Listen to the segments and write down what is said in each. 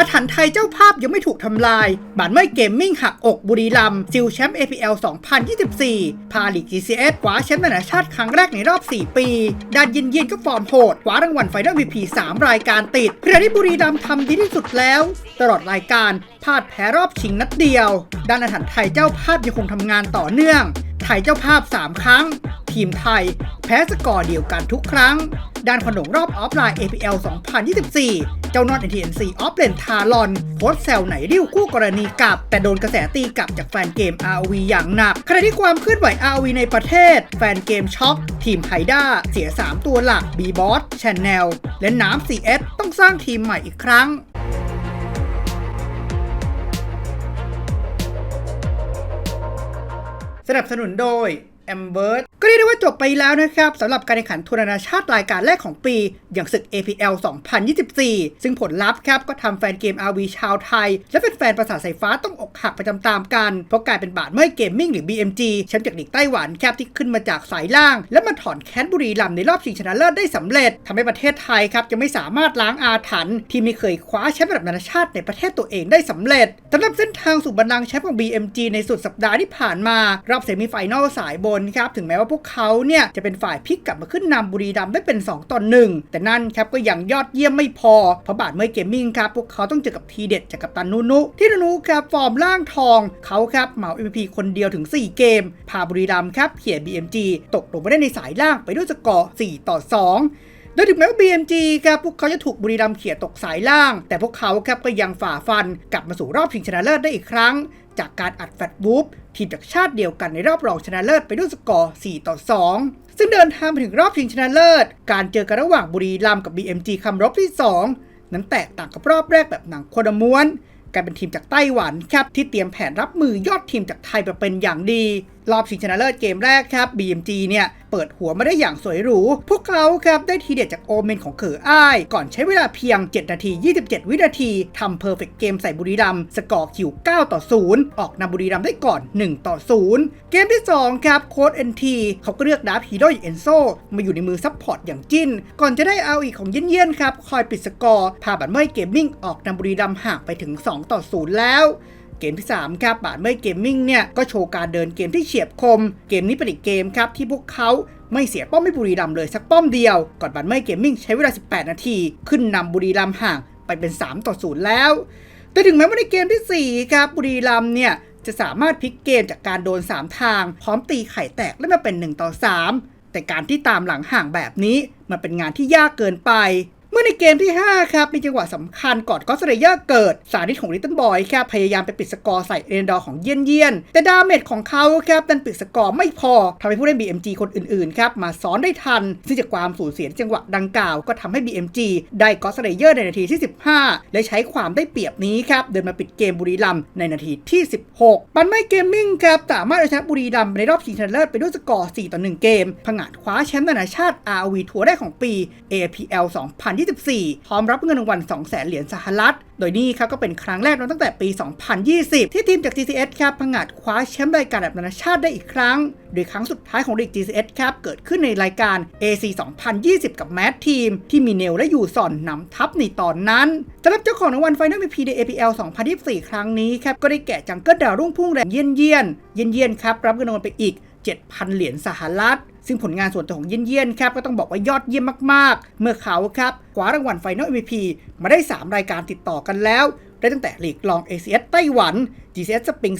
อาถรรพ์ไทยเจ้าภาพยังไม่ถูกทำลายบานเมื่อเกมมิ่งหักอกบุรีรัมซิลแชมป์ APL 2024 พาลีก GCS คว้าแชมป์นานาชาติครั้งแรกในรอบ 4 ปีด้านยินยินก็ฟอร์มโหดคว้ารางวัลไฟนอล VP 3รายการติดขณะที่บุรีรัมทำดีที่สุดแล้ว ตลอดรายการพลาดแพ้รอบชิงนัดเดียว ด้านอาถรรพ์ไทยเจ้าภาพยังคงทำงานต่อเนื่อง ไทยเจ้าภาพ 3 ครั้ง ทีมไทย แพ้สกอร์เดียวกันทุกครั้ง ด้านขนมรอบออฟไลน์ APL 2024 เจ้านอต NTNC ออฟเลนทารอน โพสแซวไหนริ้วคู่กรณีกลับ แต่โดนกระแสตีกลับจากแฟนเกม ROV อย่างหนักขณะที่ความเคลื่อนไหว ROV ในประเทศ แฟนเกมช็อกทีมไฮด้าเสีย 3 ตัวหลัก b b o s Channel และน้ำ CS ต้องสร้างทีมใหม่อีกครั้ง นับสนุนโดย a m b e r ก็เรียกได้ว่าจบไปแล้วนะครับสำหรับการแข่งขันทัวร์นานาชาติรายการแรกของปี อย่างศึก APL 2024 ซึ่งผลลัพธ์ครับก็ทำแฟนเกม RV ชาวไทย และแฟนๆประสาทสายฟ้าต้องอกหักไปตามๆกัน เพราะกลายเป็นบาดเมื่อเกมมิ่งหรือ BMG แชมป์จากลีกไต้หวันครับที่ขึ้นมาจากสายล่าง และมาถอนแคนบุรีรัมในรอบชิงชนะเลิศได้สำเร็จทำให้ประเทศไทยครับยังไม่สามารถล้างอาถรรพ์ที่ไม่เคยคว้าแชมป์ระดับนานาชาติในประเทศตัวเองได้สำเร็จสำหรับเส้นทางสู่บัลลังก์แชมป์ของ BMG ในสุดสัปดาห์ที่ผ่านมารอบเซมิไฟแนลสายบนครับถึงแม้ว่าพวกเขาเนี่ยจะเป็นฝ่ายพลิกกลับมาขึ้นนำบุรีรัมย์ได้เป็น 2ต่อ1แต่นั่นครับก็ยังยอดเยี่ยมไม่พอเพราะบาดเมื่อเกมมิ่งครับพวกเขาต้องเจอกับทีเด็ดจากกัปตันนุนุที่นุนุครับฟอร์มร่างทองเขาครับเหมา MVP คนเดียวถึง 4 เกม พาบุรีรัมย์ครับเขี่ย BMG ตกลงมาได้ในสายล่างไปด้วยสกอร์4ต่อ 2โดยถึงแม้ว่า BMG ครับพวกเขาจะถูกบุรีรัมย์เขี่ยตกสายล่าง แต่พวกเขาครับก็ยังฝ่าฟันกลับมาสู่รอบชิงชนะเลิศได้อีกครั้ง จากการอัดแฟตบูฟทีมจากชาติเดียวกันในรอบรองชนะเลิศไปด้วยสกอร์ 4 ต่อ 2 ซึ่งเดินทางไปถึงรอบชิงชนะเลิศ การเจอกันระหว่างบุรีรัมย์กับ BMG คำรบที่ 2 นั้นแตกต่างกับรอบแรกแบบหนังคนละม้วนกลายเป็นทีมจากไต้หวันครับที่เตรียมแผนรับมือยอดทีมจากไทยไปเป็นอย่างดีรอบชิงชนะเลิศเกมแรกครับ BMG เนี่ย เปิดหัวมาได้อย่างสวยหรู พวกเขาครับได้ทีเด็ดจากโอเมนของเขออ้าย ก่อนใช้เวลาเพียง 7 นาที 27 วินาทีทำเพอร์เฟกเกมใส่บุรีรัมสกอร์คิว 9 ต่อ 0 ออกนำบุรีรัมได้ก่อน 1 ต่อ 0 เกมที่ 2 ครับ โค้ด NT เขาก็เลือกดาร์ฮีโร่เอนโซมาอยู่ในมือซัพพอร์ตอย่างจิ้น ก่อนจะได้เอาอีกของเยี่ยนๆครับคอยปิดสกอร์พาบัตเมย์เกมมิ่งออกนำบุรีรัมห่างไปถึง 2 ต่อ 0 แล้ว เกมที่ 3 ครับบาดเมย์เกมมิ่งเนี่ยก็โชว์การเดินเกมที่เฉียบคม เกมนี้เป็นอีกเกมครับที่พวกเขาไม่เสียป้อมให้บุรีรัมเลยสักป้อมเดียว ก่อนบาดเมย์เกมมิ่งใช้เวลา 18 นาที ขึ้นนำบุรีรัมห่างไปเป็น 3 ต่อ 0 แล้ว แต่ถึงแม้ว่าในเกมทีสี่ 4 ครับ บุรีรัมเนี่ย จะสามารถพลิกเกมจากการโดน 3 ทาง พร้อมตีไข่แตกและมาเป็น 1 ต่อ 3 แต่การที่ตามหลังห่างแบบนี้ มันเป็นงานที่ยากเกินไป อในเกมที่ 5 ครับ มีจังหวะสำคัญก่อนก็สเรเยอร์เกิด สาธิตของลิตเติ้ลบอยครับพยายามไปปิดสกอร์ใส่เรนดอร์ของเยี่ยนเยี่ยน แต่ดาเมจของเขาครับดันปิดสกอร์ไม่พอทำให้ผู้เล่น BMG คนอื่นๆครับมาซ้อนได้ทัน ซึ่งจากความสูญเสียจังหวะดังกล่าวก็ทำให้ BMG ได้ก็สเรเยอร์ในนาทีที่ 15 และใช้ความได้เปรียบนี้ครับเดินมาปิดเกมบุรีรัมย์ในนาทีที่ 16 ปันไม่เกมมิ่งครับสามารถเอาชนะบุรีรัมย์ในรอบชิงชนะเลิศไปด้วยสกอร์4ต่อ1เกมผงาดคว้าแชมป์นานาชาติ ROV ทัวร์แรกของปี APL 2024พร้อมรับเงินรางวัล200,000เหรียญสหรัฐ โดยนี่ครับก็เป็นครั้งแรกตั้งแต่ปี 2020 ที่ทีมจาก GCS ครับผงาดคว้าแชมป์รายการระดับนานาชาติได้อีกครั้ง โดยครั้งสุดท้ายของลีก GCS ครับเกิดขึ้นในรายการ AC 2020 กับแมททีม ที่มีเนลและยูซอนนำทัพในตอนนั้นสำหรับเจ้าของรางวัลไฟนอล MVP ใน APL 2024 ครั้งนี้ครับก็ได้แก่จังเกิลดาวรุ่งพุ่งแรงเยี่ยนเยี่ยนเยี่ยนเยี่ยนครับรับเงินรางวัลไปอีก 7,000 เหรียญสหรัฐ ซึ่งผลงานส่วนตัวของเยี่ยนเยี่ยนครับก็ต้องบอกว่ายอดเยี่ยมมากๆ เมื่อเขาครับคว้ารางวัลไฟนอล MVP มาได้ 3 รายการติดต่อกันแล้ว ได้ตั้งแต่หลีกรอง ACS ไต้หวัน GCS Spring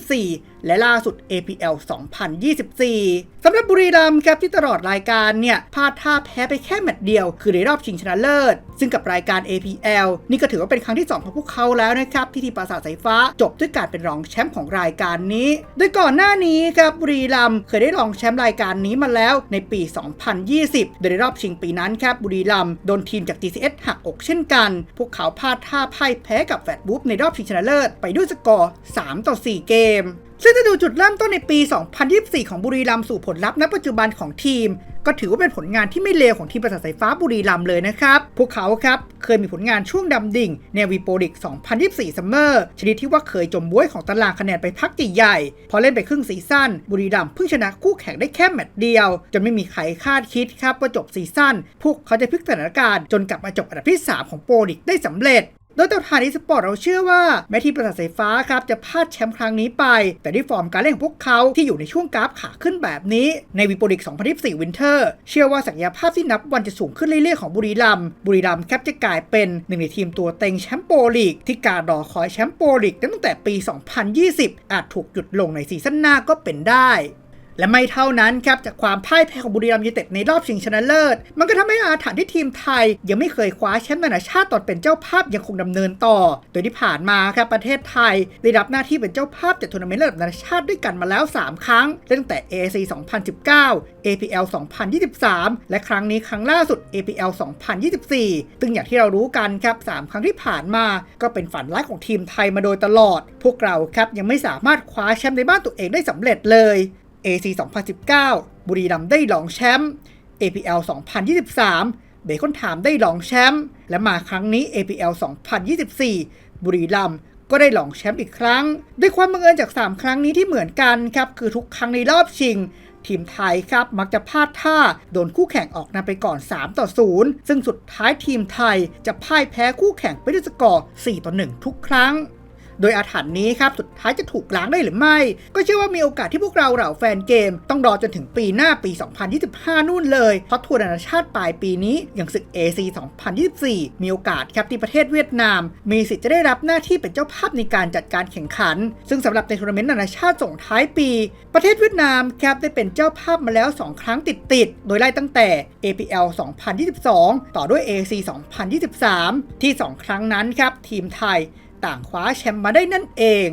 2024 และล่าสุด APL 2024 สำหรับบุรีรัมย์ครับที่ตลอดรายการเนี่ยพลาดท่าแพ้ไปแค่แมตช์เดียว คือในรอบชิงชนะเลิศ ซึ่งกับรายการ APL นี่ก็ถือว่าเป็นครั้งที่ 2 ของพวกเขาแล้วนะครับที่ทีมปราสาทสายฟ้าจบด้วยการเป็นรองแชมป์ของรายการนี้ โดยก่อนหน้านี้ครับบุรีรัมย์เคยได้รองแชมป์รายการนี้มาแล้วในปี 2020 โดยในรอบชิงปีนั้นครับบุรีรัมย์โดนทีมจาก GCS หักอกเช่นกัน พวกเขาพลาดท่าพ่ายแพ้กับแฟตบุ๊บในรอบชิงชนะเลิศไปด้วยสกอร์3 ต่อ 4 เกม ซึ่งถ้าดูจุดเริ่มต้นในปี 2024 ของบุรีรัมย์สู่ผลลัพธ์ณปัจจุบันของทีม ก็ถือว่าเป็นผลงานที่ไม่เลวของทีมประสาทสายฟ้าบุรีรัมย์เลยนะครับ พวกเขาครับเคยมีผลงานช่วงดำดิ่งในวีโปรดิก 2024 ซัมเมอร์ชนิดที่ว่าเคยจมบ้วยของตารางคะแนนไปพักใหญ่ๆพอเล่นไปครึ่งซีซั่นบุรีรัมย์เพิ่งชนะคู่แข่งได้แค่แมตช์เดียว จนไม่มีใครคาดคิดครับว่าจบซีซั่นพวกเขาจะพลิกสถานการณ์จนกลับมาจบอันดับที่ 3 ของโปรดิกได้สำเร็จ ดดยเตาถ่านอีสปอร์ตเราเชื่อว่าแม้ทีมประสาทสายฟ้าครับจะพลาดแชมป์ครั้งนี้ไป แต่ด้วยฟอร์มการเล่นของพวกเขาที่อยู่ในช่วงกราฟขาขึ้นแบบนี้ในวิปโปลิก 2024 วินเทอร์ เชื่อว่าศักยภาพที่นับวันจะสูงขึ้นเรื่อยๆของบุรีรัมย์บุรีรัมย์ครับจะกลายเป็นหนึ่งในทีมตัวเต็งแชมป์โปลีกที่การรอคอยแชมป์โปลีกตั้งแต่ปี 2020 อาจถูกหยุดลงในซีซั่นหน้าก็เป็นได้ และไม่เท่านั้นครับจากความพ่ายแพ้ของบุรีรัมย์ยูไนเต็ดในรอบชิงชนะเลิศ มันก็ทำให้อาถรรพ์ที่ทีมไทย ยังไม่เคยคว้าแชมป์นานาชาติตอนเป็นเจ้าภาพยังคงดำเนินต่อ โดยที่ผ่านมาครับประเทศไทย ได้รับหน้าที่เป็นเจ้าภาพจัดทัวร์นาเมนต์ระดับนานาชาติด้วยกันมาแล้ว 3 ครั้งตั้งแต่ AAC 2019 APL 2023 และครั้งนี้ครั้งล่าสุด APL 2024ซึ่งอย่างที่เรารู้กันครับ3ครั้งที่ผ่านมา ก็เป็นฝันร้ายของทีมไทยมาโดยตลอด พวกเราครับยังไม่สามารถคว้าแชมป์ในบ้านตัวเองได้สำเร็จเลย AC 2019 บุรีรัมย์ได้รองแชมป์ APL 2023 เบคอนไทม์ได้รองแชมป์ และมาครั้งนี้ APL 2024 บุรีรัมย์ก็ได้รองแชมป์อีกครั้ง ด้วยความบังเอิญจาก 3 ครั้งนี้ที่เหมือนกันครับ คือทุกครั้งในรอบชิง ทีมไทยครับ มักจะพลาดท่า โดนคู่แข่งออกนำไปก่อน 3 ต่อ 0 ซึ่งสุดท้ายทีมไทยจะพ่ายแพ้คู่แข่งไปด้วยสกอร์ 4 ต่อ 1 ทุกครั้ง โดยอาถรรพ์นี้ครับสุดท้ายจะถูกล้างได้หรือไม่ ก็เชื่อว่ามีโอกาสที่พวกเราเหล่าแฟนเกม ต้องรอจนถึงปีหน้าปี 2025 นู่นเลยเพราะทัวร์นานาชาติปลายปีนี้อย่างศึก AC 2024 มีโอกาสครับที่ประเทศเวียดนาม มีสิทธิ์จะได้รับหน้าที่เป็นเจ้าภาพในการจัดการแข่งขัน ซึ่งสำหรับในทัวร์นาเมนต์นานาชาติส่งท้ายปี ประเทศเวียดนามครับได้เป็นเจ้าภาพมาแล้ว 2 ครั้งติดๆโดยไล่ตั้งแต่ APL 2022 ต่อด้วย AC 2023 ที่ 2 ครั้งนั้นครับทีมไทย ต่างคว้าแชมป์มาได้นั่นเอง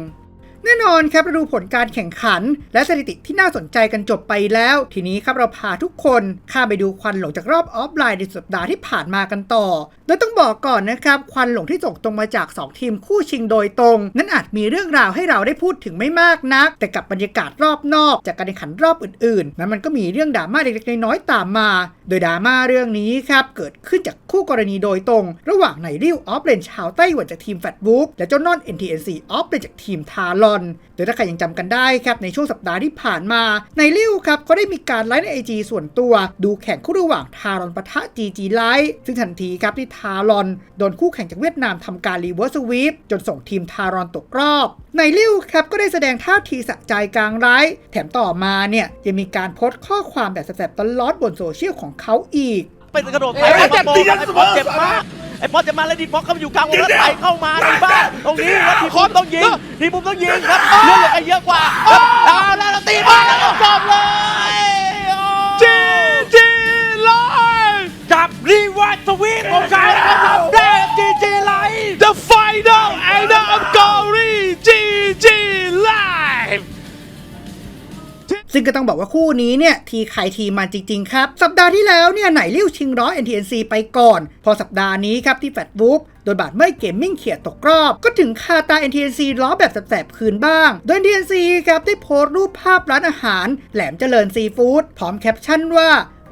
แน่นอนครับเราดูผลการแข่งขัน และสถิติที่น่าสนใจกันจบไปแล้ว ทีนี้ครับเราพาทุกคนข้าไปดูควันหลงจากรอบออฟไลน์ในสัปดาห์ที่ผ่านมากันต่อ โดยต้องบอกก่อนนะครับควันหลงที่ส่งตรงมาจาก 2 ทีมคู่ชิงโดยตรง นั้นอาจมีเรื่องราวให้เราได้พูดถึงไม่มากนัก แต่กับบรรยากาศรอบนอก จากการแข่งขันรอบอื่นๆ นั้นมันก็มีเรื่องดราม่าเล็กๆน้อยๆตามมา โดยดราม่าเรื่องนี้ครับเกิดขึ้นจากคู่กรณีโดยตรง ระหว่างไหนริวออฟเลนชาวไต้หวันจากทีมแฟตบุ๊กและเจ้านอน NTNC ออฟเลนจากทีมทารอนโดยถ้าใครยังจำกันได้ครับในช่วงสัปดาห์ที่ผ่านมา ในริวครับก็ได้มีการไลฟ์ใน IG ส่วนตัว ดูแข่งคู่ระหว่างทารอนปะทะ GG ไลฟ์ซึ่งทันทีครับที่ทารอนโดนคู่แข่งจากเวียดนามทำการรีเวิร์สสวีปจนส่งทีมทารอนตกรอบ ในริวครับก็ได้แสดงท่าทีสะใจกลางไลฟ์แถมต่อมาเนี่ยยังมีการโพสต์ข้อความแบบแสบๆตลอดบนโซเชียลของเขาอีก เป็นกระโดดไปไอ้ป๊อปไอ้ป๊อปเจ็บมาก ไอ้ป๊อปเจ็บมากแล้วดีป๊อปเข้ามาอยู่กลางวงแล้วไถเข้ามาในบ้านตรงนี้แล้วทีมต้องยิงทีมมุมต้องยิงครับเลือดเหลือเยอะกว่าครับเอาแล้วตีมาแล้วจบเลยจีจีไลฟ์กับรีวัตสวีทของเขาครับ ซึ่งก็ต้องบอกว่าคู่นี้เนี่ยทีใครทีมันจริง ๆ ครับ สัปดาห์ที่แล้วเนี่ยไหนเลี้ยวชิงร้อย NTNC ไปก่อน พอสัปดาห์นี้ครับที่แฟตบุ๊กโดนบาดไม่เกมมิ่งเขียดตกรอบ ก็ถึงคาตา NTNC ล้อแบบแสบๆคืนบ้าง โดย NTNC ครับได้โพสต์รูปภาพร้านอาหาร แหลมเจริญซีฟู้ดพร้อมแคปชั่นว่า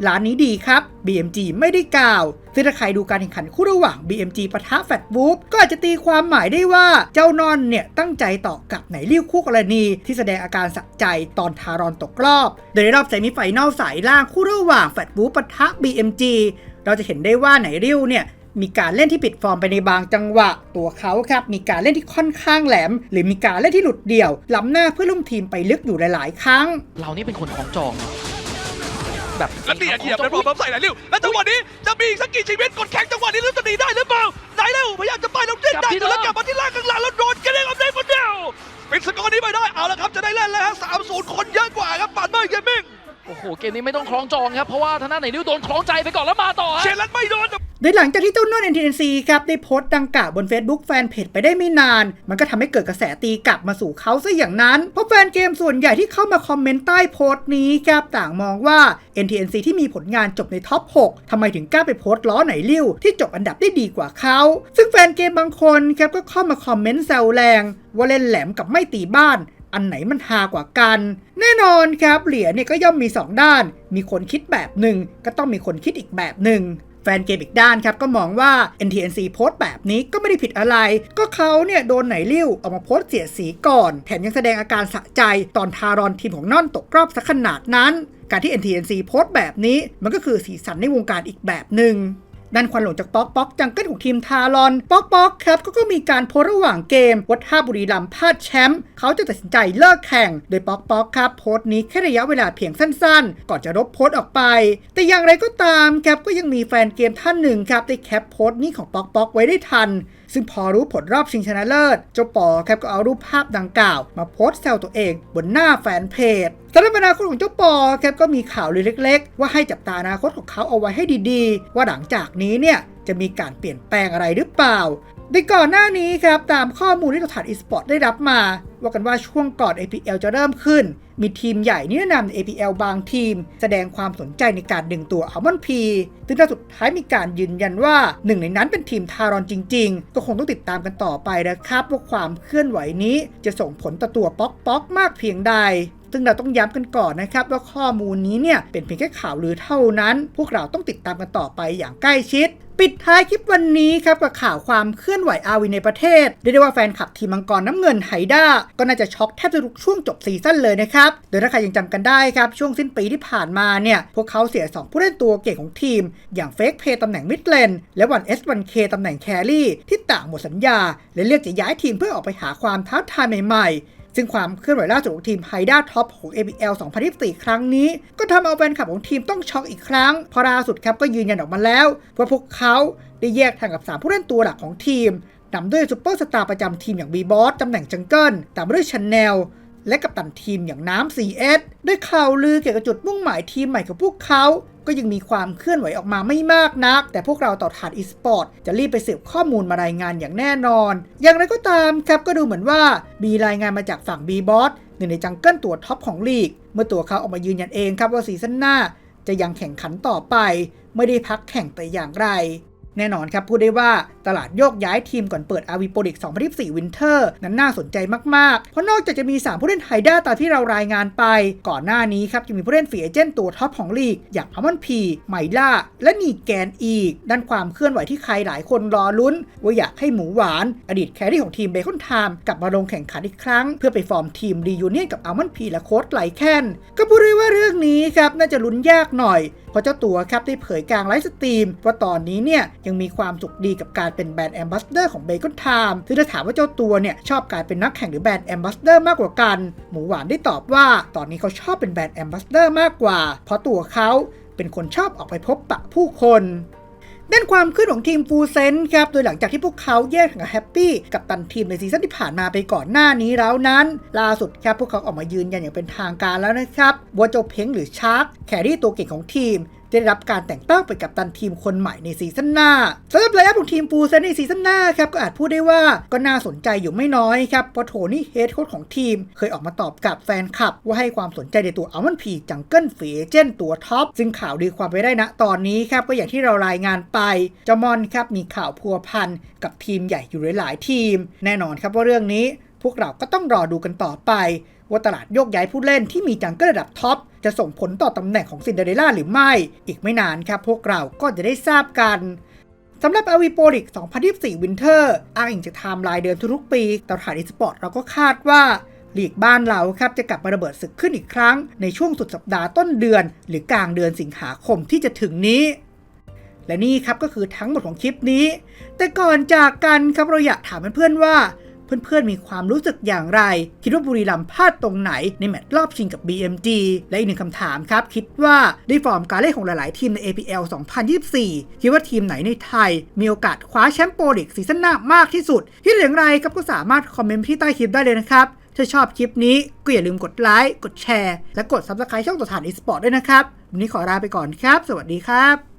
ร้านนี้ดีครับ BMG ไม่ได้กล่าวซึ่งถ้าใครดูการแข่งขันคู่ระหว่าง BMG ปะทะแฟตบุ๊กก็อาจจะตีความหมายได้ว่าเจ้านอนเนี่ยตั้งใจต่อกับไหนริ้วคู่กรณี ที่แสดงอาการสะใจตอนทารอนตกรอบ โดยในรอบเซมิไฟแนลสายล่างคู่ระหว่างแฟตบุ๊ปะทะ BMG เราจะเห็นได้ว่าไหนริ้วเนี่ยมีการเล่นที่ผิดฟอร์มไปในบางจังหวะ ตัวเขาครับมีการเล่นที่ค่อนข้างแหลม หรือมีการเล่นที่หลุดเดี่ยวล้ำหน้าเพื่อนร่มทีมไปลึกอยู่หลาย ๆ ครั้ง เรานี่เป็นคนของจอง แบบแล้วตีเหยียบเป็นบอลบัมใส่ไหนริ้วแล้วจังหวะนี้จะมีอีกสักกี่ชีวิตกดแข่งจังหวะนี้แล้วจะหนีได้หรือเปล่าไหนเร็วพยายามจะไปแล้วเด้งได้แต่แล้วกลับมาที่ล่างข้างหลังแล้วโดนกระเด้งออกได้คนเดียวปิดสกอร์นี้ไปได้เอาละครับจะได้เล่นแล้วฮะสามศูนย์คนเยอะกว่าครับปาดเมอร์เกมมิ่งโอ้โหเกมนี้ไม่ต้องคล้องจองครับเพราะว่าทางด้านไหนนิ้วโดนคล้องใจไปก่อนแล้วมาต่อฮะเชนลันไม่โดนโดยหลังจากที่เจ้านวด NTNC ครับได้โพสต์ดังกล่าวบน Facebook แฟนเพจไปได้ไม่นาน มันก็ทำให้เกิดกระแสตีกลับมาสู่เขาซะอย่างนั้น เพราะแฟนเกมส่วนใหญ่ที่เข้ามาคอมเมนต์ใต้โพสต์นี้ครับต่างมองว่า NTNC ที่มีผลงานจบในท็อป 6ทำไมถึงกล้าไปโพสต์ล้อไหนริ้วที่จบอันดับได้ดีกว่าเขา ซึ่งแฟนเกมบางคนครับก็เข้ามาคอมเมนต์แซวแรง ว่าเล่นแหลมกับไม่ตีบ้านอันไหนมันฮากว่ากัน แน่นอนครับเหรียญเนี่ยก็ย่อมมี 2 ด้าน มีคนคิดแบบหนึ่งก็ต้องมีคนคิดอีกแบบหนึ่ง แฟนเกมอีกด้านครับก็มองว่า NTNC โพสต์แบบนี้ก็ไม่ได้ผิดอะไร ก็เขาเนี่ยโดนไหนริ้วออกมาโพสต์เสียสีก่อน แถมยังแสดงอาการสะใจตอนทารอนทีมของน่อนตกรอบสักขนาดนั้น การที่ NTNC โพสต์แบบนี้มันก็คือสีสันในวงการอีกแบบหนึ่ง ด้านควันหลงจากป๊อกป๊อกจังเกิลของทีมทารอน ป๊อกป๊อกครับก็ก็มีการโพสระหว่างเกมวัดท่าบุรีรัมพลาดแชมป์เขาจะตัดสินใจเลิกแข่ง โดยป๊อกป๊อกครับโพสต์นี้แค่ระยะเวลาเพียงสั้นๆ ก่อนจะลบโพสต์ออกไป แต่อย่างไรก็ตามครับก็ยังมีแฟนเกมท่านหนึ่งครับได้แคปโพสต์นี้ของป๊อกป๊อกไว้ได้ทัน ซึ่งพอรู้ผลรอบชิงชนะเลิศ เจ้าปอครับก็เอารูปภาพดังกล่าว มาโพสต์แซวตัวเองบนหน้าแฟนเพจสำหรับอนาคตของเจ้าปอครับก็มีข่าวลือเล็ก ๆ ว่าให้จับตาอนาคตของเขาเอาไว้ให้ดีๆ ว่าหลังจากนี้เนี่ยจะมีการเปลี่ยนแปลงอะไรหรือเปล่า ในก่อนหน้านี้ครับตามข้อมูลที่สถานอีสปอร์ตได้รับมา ว่ากันว่าช่วงก่อน APL จะเริ่มขึ้น มีทีมใหญ่ที่แนะนำ APL บางทีม แสดงความสนใจในการดึงตัวอัลมอนพีซึ่งล่าสุดท้ายมีการยืนยันว่าหนึ่งในนั้นเป็นทีมทารอนจริง ๆ ก็คงต้องติดตามกันต่อไปนะครับว่าความเคลื่อนไหวนี้จะส่งผลต่อตัวป๊อกป๊อกมากเพียงใดซึ่งเราต้องย้ำกันก่อนนะครับว่าข้อมูลนี้เนี่ยเป็นเพียงแค่ข่าวลือเท่านั้น พวกเราต้องติดตามกันต่อไปอย่างใกล้ชิด ปิดท้ายคลิปวันนี้ครับกับข่าวความเคลื่อนไหวอาวีในประเทศเรียกได้ว่าแฟนคลับทีมมังกรน้ำเงินไฮด้าก็น่าจะช็อกแทบจะทุกช่วงจบซีซั่นเลยนะครับ โดยถ้าใครยังจำกันได้ครับ ช่วงสิ้นปีที่ผ่านมาเนี่ย พวกเขาเสีย 2 ผู้เล่นตัวเก่งของทีม อย่างเฟกเพย์ตำแหน่งมิดเลนและวันเอสวันเคตำแหน่งแครี่ที่ต่างหมดสัญญา และเลือกจะย้ายทีมเพื่อออกไปหาความท้าทายใหม่ๆ ซึ่งความเคลื่อนไหวล่าสุดของทีมไฮด้าท็อปของ APL 2024 ครั้งนี้ ก็ทำเอาแฟนคลับของทีมต้องช็อกอีกครั้งเพราะล่าสุดครับก็ยืนยันออกมาแล้วว่าพวกเขาได้แยกทางกับ 3 ผู้เล่นตัวหลักของทีมนำด้วยซูเปอร์สตาร์ประจำทีมอย่างบีบอสตำแหน่งจังเกิลตามด้วยชาแนลและกัปตันทีมอย่างน้ำ CS ด้วยข่าวลือเกี่ยวกับจุดมุ่งหมายทีมใหม่ของพวกเขา ก็ยังมีความเคลื่อนไหวออกมาไม่มากนัก แต่พวกเราต่อถาดอีสปอร์ตจะรีบไปสืบข้อมูลมารายงานอย่างแน่นอน อย่างไรก็ตามครับก็ดูเหมือนว่ามีรายงานมาจากฝั่ง b ีบอสหนึ่งในจังเกิลตัวท็อปของลีก เมื่อตัวเขาออกมายืนยันเองครับว่าซีซั่นหน้า จะยังแข่งขันต่อไป ไม่ได้พักแข่งแต่อย่างไร แน่นอนครับพูดได้ว่า ตลาดโยกย้ายทีมก่อนเปิด RV Pro League 2024 Winter นั้นน่าสนใจมาก ๆ เพราะนอกจากจะมี 3 ผู้เล่นไฮด้าตามที่เรารายงานไป ก่อนหน้านี้ครับจะมีผู้เล่นฟรีเอเจนต์ตัวท็อปของลีก อย่างอัมอนพีไมล่า และนีแกนอีก ด้านความเคลื่อนไหวที่ใครหลายคนรอลุ้น ว่าอยากให้หมูหวาน อดีตแครี่ของทีมเบคอนไทม์กลับมาลงแข่งขันอีกครั้ง เพื่อไปฟอร์มทีมรียูเนียนกับอัลมอนพีและโค้ชไลแคนก็พูดได้ว่าเรื่องนี้ครับน่าจะลุ้นยากหน่อย เพราะเจ้าตัวครับได้เผยกลางไลฟ์สตรีม ว่าตอนนี้เนี่ยยังมีความสุขดีกับการเป็นแบรนด์แอมบาสเดอร์ของเบคอนไทม์คือถ้าถามว่าเจ้าตัวเนี่ยชอบการเป็นนักแข่งหรือแบรนด์แอมบาสเดอร์มากกว่ากัน หมูหวานได้ตอบว่า ตอนนี้เขาชอบเป็นแบรนด์แอมบาสเดอร์มากกว่า เพราะตัวเขาเป็นคนชอบออกไปพบปะผู้คนด้านความขึ้นของทีมฟูเซนครับ โดยหลังจากที่พวกเขาแยกทางกับแฮปปี้กับตันทีมในซีซั่นที่ผ่านมาไปก่อนหน้านี้แล้วนั้น ล่าสุดครับพวกเขาออกมายืนยันอย่างเป็นทางการแล้วนะครับว่าโจ้เพ้งหรือชาร์กแครี่ตัวเก่งของทีม ได้รับการแต่งตั้งเป็นกัปตันทีมคนใหม่ในซีซั่นหน้าสำหรับไลน์อัพของทีมฟูเซนในซีซั่นหน้าครับก็อาจพูดได้ว่าก็น่าสนใจอยู่ไม่น้อยครับเพราะโทนี่เฮดโค้ชของทีม เคยออกมาตอบกับแฟนคลับ ว่าให้ความสนใจในตัวอัลมอนพีจังเกิลฟีเจนตัวท็อปซึ่งข่าวดีความไปได้นะตอนนี้ครับก็อย่างที่เรารายงานไปเจามอนครับมีข่าวพัวพันกับทีมใหญ่อยู่หลายๆทีม แน่นอนครับว่าเรื่องนี้พวกเราก็ต้องรอดูกันต่อไป ว่าตลาดโยกย้ายผู้เล่นที่มีจังเกิลระดับท็อปจะส่งผลต่อตำแหน่งของซินเดอเรลล่าหรือไม่ อีกไม่นานครับพวกเราก็จะได้ทราบกันสำหรับอวีโปริก 2024 Winter อ้างอิงจากไทม์ไลน์เดิมทุกปีตลาดอีสปอร์ตเราก็คาดว่าลีกบ้านเราครับจะกลับมาระเบิดศึกขึ้นอีกครั้ง ในช่วงสุดสัปดาห์ต้นเดือน หรือกลางเดือนสิงหาคมที่จะถึงนี้ และนี่ครับก็คือทั้งหมดของคลิปนี้ แต่ก่อนจากกันครับเราอยากถามเพื่อนๆว่า เพื่อนๆ มีความรู้สึกอย่างไร คิดว่าบุรีรัมย์พลาดตรงไหนในแมตช์รอบชิงกับ BMG และอีกหนึ่งคำถามครับ คิดว่าด้วยฟอร์มการเล่นของหลายๆ ทีมใน APL 2024 คิดว่าทีมไหนในไทย มีโอกาสคว้าแชมป์โปรลีกซีซั่นหน้ามากที่สุดคิดอย่างไรครับก็สามารถคอมเมนต์ที่ใต้คลิปได้เลยนะครับถ้าชอบคลิปนี้ก็อย่าลืมกดไลค์กดแชร์ และกด Subscribe ช่องตัวฐานอีสปอร์ตด้วยนะครับวันนี้ขอลาไปก่อนครับ สวัสดีครับ